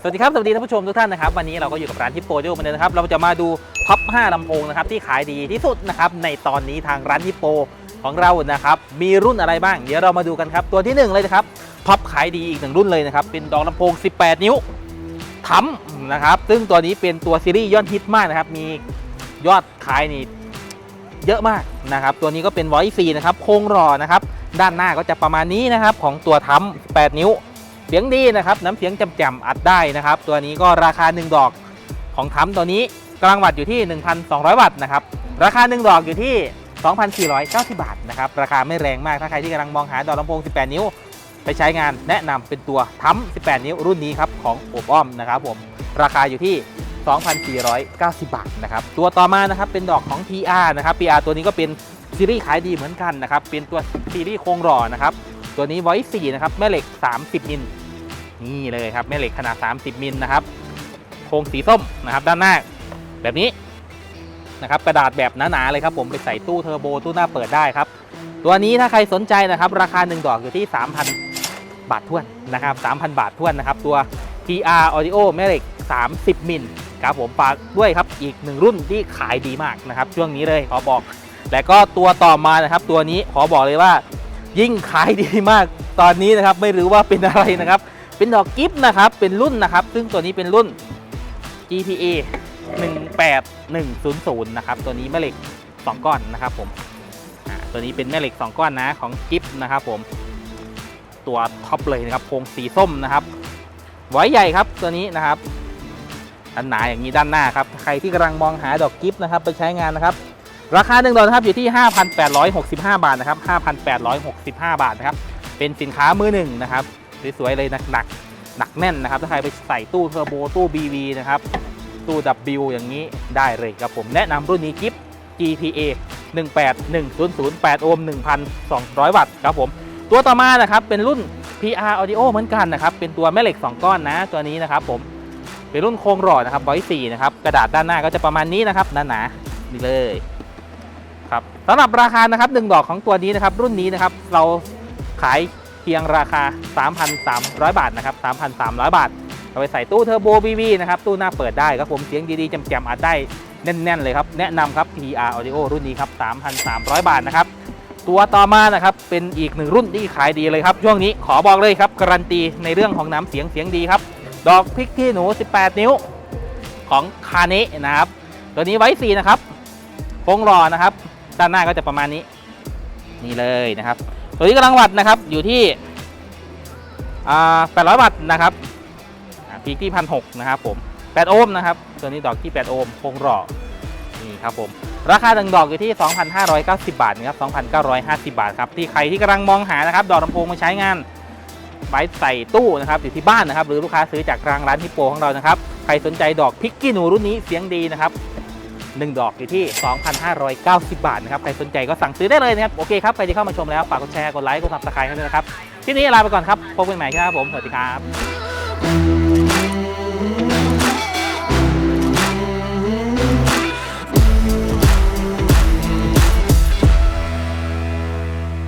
สวัสดีครับ สวัสดีท่านผู้ชมทุกท่านนะครับ วันนี้เราก็อยู่กับร้านฮิปโปโจเหมือนเดิมนะครับ เราจะมาดูท็อป 5ลำโพงนะครับที่ขายดีที่สุดนะครับในตอนนี้ทางร้านฮิปโปของเรานะครับ มีรุ่นอะไรบ้าง เดี๋ยวเรามาดูกันครับ ตัวที่หนึ่งเลยนะครับท็อปขายดีอีกหนึ่งรุ่นเลยนะครับ เป็นดอกลำโพง 18 นิ้วทั้มนะครับ ซึ่งตัวนี้เป็นตัวซีรีส์ยอดฮิตมากนะครับ มียอดขายนี่เยอะมากนะครับ ตัวนี้ก็เป็น Voice 4นะครับ โครงหล่อนะครับ ด้านหน้าก็จะประมาณนี้นะครับของตัวทั้ม8นิ้ว เสียงดีนะครับน้ำเสียงจำๆอัดได้นะครับ ตัวนี้ก็ราคา 1 ดอกของทั้มตัวนี้กลางวัตต์อยู่ที่ 1,200 วัตต์นะครับราคา 1 ดอกอยู่ที่ 2,490 บาทนะครับราคาไม่แรงมากถ้าใครที่กำลังมองหาดอกลำโพง 18 นิ้ว ไปใช้งานแนะนำเป็นตัวทั้ม18 นิ้วรุ่นนี้ครับของโอบอ้อมนะครับผมราคาอยู่ที่2,490 บาทนะครับ ตัวต่อมานะครับเป็นดอกของ PR นะครับ PR ตัวนี้ก็เป็นซีรีส์ขายดีเหมือนกันนะครับ เป็นตัวซีรีส์โครงหล่อนะครับ ตัวนี้ Voice 4นะครับแม่เหล็ก 30มิลนี่เลยครับแม่เหล็กขนาด 30มิลนะครับโครงสีส้มนะครับด้านหน้าแบบนี้นะครับกระดาษแบบหนาๆเลยครับผมไปใส่ตู้เทอร์โบตู้หน้าเปิดได้ครับ ตัวนี้ถ้าใครสนใจนะครับ ราคา 1 ดอกอยู่ที่ 3,000 บาทท้วนนะครับ3,000 บาทท้วนนะครับตัว PR Audio แม่เหล็ก 30มิลครับผมฝากด้วยครับอีกหนึ่งรุ่นที่ขายดีมากนะครับช่วงนี้เลยขอบอก และก็ตัวต่อมานะครับตัวนี้ขอบอกเลยว่า ยิ่งขายดีมากตอนนี้นะครับไม่รู้ว่าเป็นอะไรนะครับ เป็นดอกกิฟต์นะครับเป็นรุ่นนะครับ ซึ่งตัวนี้เป็นรุ่น GPA 18100นะครับตัวนี้แม่เหล็ก 2 ก้อนนะครับผมตัวนี้เป็นแม่เหล็ก 2 ก้อนนะของกิฟต์นะครับผมตัวท็อปเลยนะครับโครงสีส้มนะครับไว้ใหญ่ครับตัวนี้นะครับอันหนาอย่างนี้ด้านหน้าครับใครที่กำลังมองหาดอกกิฟต์นะครับไปใช้งานนะครับ ราคาหนึ่งดอกนะครับอยู่ที่ 5,865 บาทนะครับ 5,865 บาทนะครับ เป็นสินค้ามือหนึ่งนะครับ สวยๆเลยหนักๆ หนักแน่นนะครับ ถ้าใครไปใส่ตู้เทอร์โบตู้ BV นะครับ ตู้ W อย่างนี้ได้เลยครับผม แนะนำรุ่นนี้กิฟ GPA 18100 8 โอห์ม1,200 วัตต์ครับผม ตัวต่อมานะครับ เป็นรุ่น PR Audio เหมือนกันนะครับ เป็นตัวแม่เหล็ก 2 ก้อนนะ ตัวนี้นะครับผม เป็นรุ่นโครงหล่อนะครับไว้4นะครับ กระดาษด้านหน้าก็จะประมาณนี้นะครับ หนาๆนี่เลย ครับสำหรับราคานะครับ1ดอกของตัวนี้นะครับรุ่นนี้นะครับเราขายเพียงราคา 3,300 บาทนะครับ3,300 บาทเอาไปใส่ตู้เทอร์โบ BV นะครับตู้หน้าเปิดได้ครับผมเสียงดีๆแจ่มๆอัดได้แน่นๆเลยครับแนะนำครับ PR Audio รุ่นนี้ครับ3,300 บาทนะครับตัวต่อมานะครับเป็นอีกหนึ่งรุ่นที่ขายดีเลยครับ ช่วงนี้ขอบอกเลยครับการันตีในเรื่องของน้ำเสียงเสียงดีครับ ดอกพริกขี้หนู 18 นิ้วของคาเนะนะครับ ตัวนี้ไว้4นะครับโครงหล่อนะครับ ด้านหน้าก็จะประมาณนี้ นี่เลยนะครับ ตัวนี้กำลังวัตต์นะครับอยู่ที่800วัตต์นะครับพีที่พันหนะครับผม8โอห์มนะครับตัวนี้ดอกที่ 8 โอห์มโครงหล่อนี่ครับผม ราคาหนึ่งดอกอยู่ที่ 2,590 บาทนะครับ2,950 บาทครับที่ใครที่กำลังมองหานะครับ ดอกลำโพงมาใช้งานไว้ใส่ตู้นะครับอยู่ที่บ้านนะครับ หรือลูกค้าซื้อจากทางร้านฮิปโปของเรานะครับ ใครสนใจดอกพริกกี้หนูรุ่นนี้เสียงดีนะครับ 1 ดอกอยู่ที่ 2,590 บาทนะครับ ใครสนใจก็สั่งซื้อได้เลยนะครับ โอเคครับ ใครที่เข้ามาชมแล้ว ฝากกดแชร์ กดไลค์ กดซับสไครต์ให้ด้วยนะครับ ที่นี้ลาไปก่อนครับ พบกันใหม่ครับผม สวัสดีครับ